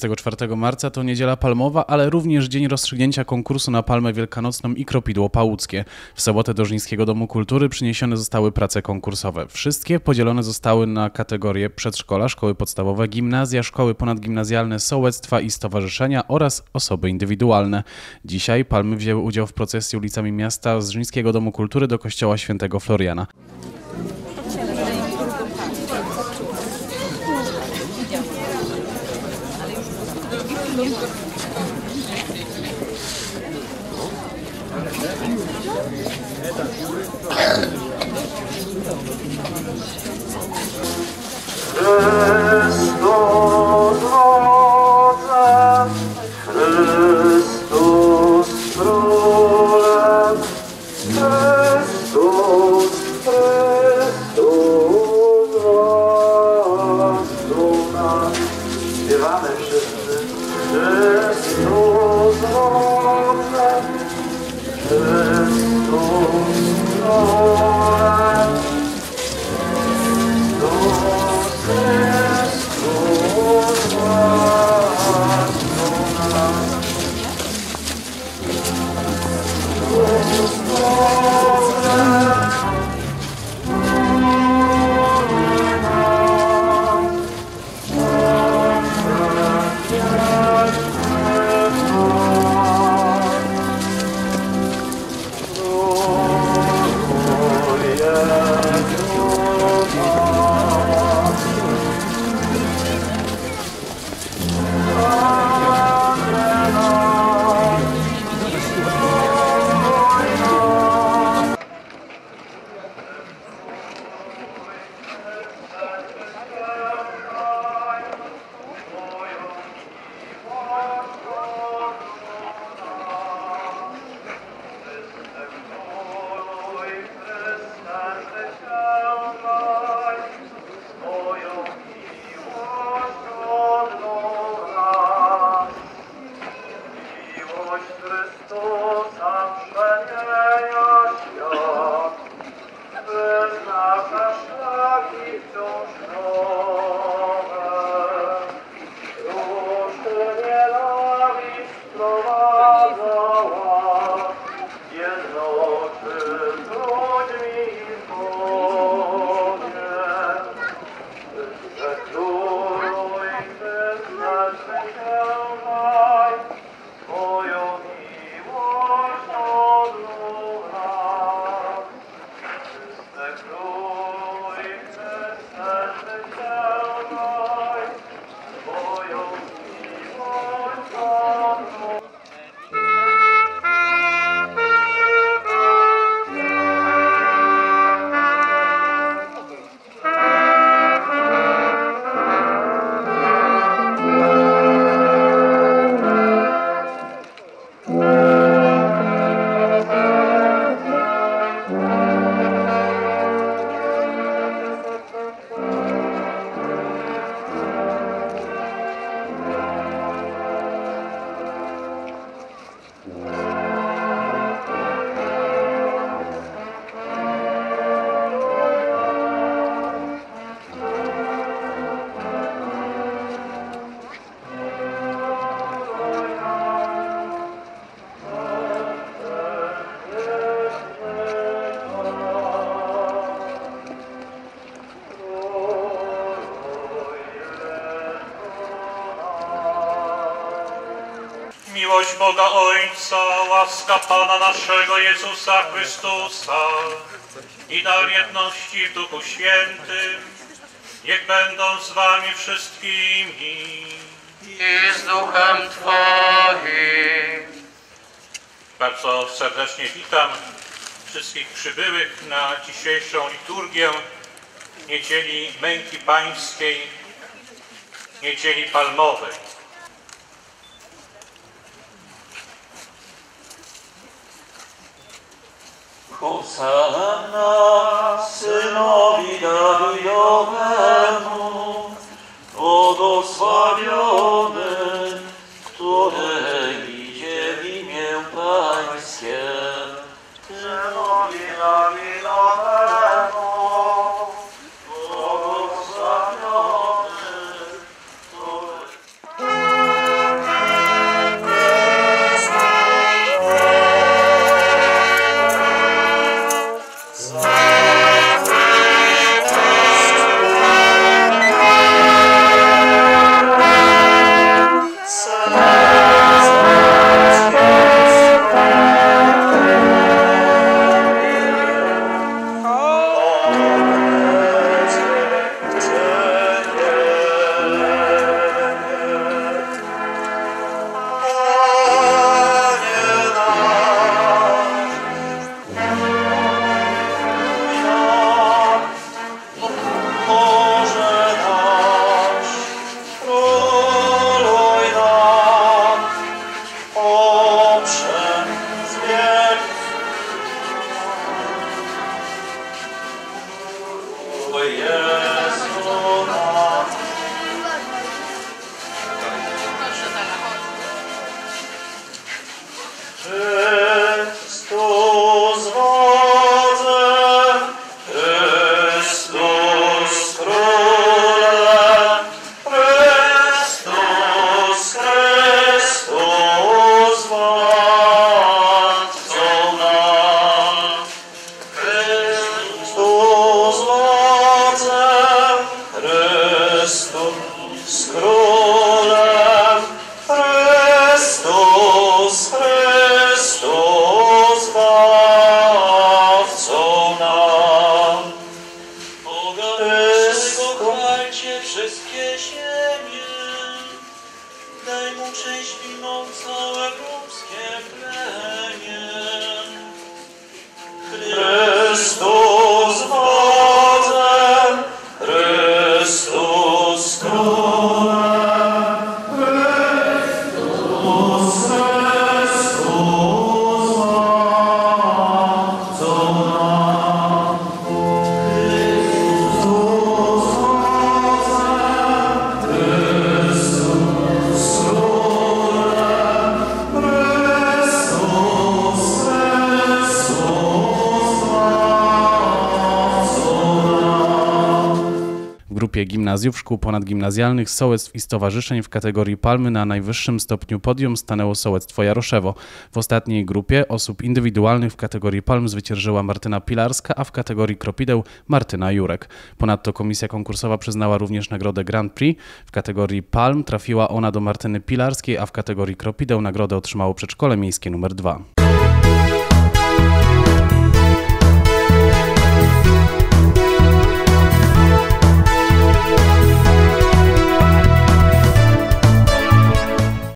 24 marca to niedziela palmowa, ale również dzień rozstrzygnięcia konkursu na palmę wielkanocną i kropidło pałuckie. W sobotę do Żnińskiego Domu Kultury przyniesione zostały prace konkursowe. Wszystkie podzielone zostały na kategorie przedszkola, szkoły podstawowe, gimnazja, szkoły ponadgimnazjalne, sołectwa i stowarzyszenia oraz osoby indywidualne. Dzisiaj palmy wzięły udział w procesji ulicami miasta z Żnińskiego Domu Kultury do kościoła świętego Floriana. Chrystus Chrystus królem, Thanks, Bill. Miłość Boga Ojca, łaska Pana naszego Jezusa Chrystusa i dar jedności w Duchu Świętym, niech będą z wami wszystkimi. I z duchem Twoim. Bardzo serdecznie witam wszystkich przybyłych na dzisiejszą liturgię Niedzieli Męki Pańskiej, Niedzieli Palmowej. 小さな忍びだるよが uczyś mimo całe ludzkie plemię. Chrystus gimnazjów, szkół ponadgimnazjalnych, sołectw i stowarzyszeń w kategorii palmy na najwyższym stopniu podium stanęło sołectwo Jaroszewo. W ostatniej grupie osób indywidualnych w kategorii palm zwyciężyła Martyna Pilarska, a w kategorii kropideł Martyna Jurek. Ponadto komisja konkursowa przyznała również nagrodę Grand Prix. W kategorii palm trafiła ona do Martyny Pilarskiej, a w kategorii kropideł nagrodę otrzymało przedszkole miejskie numer 2.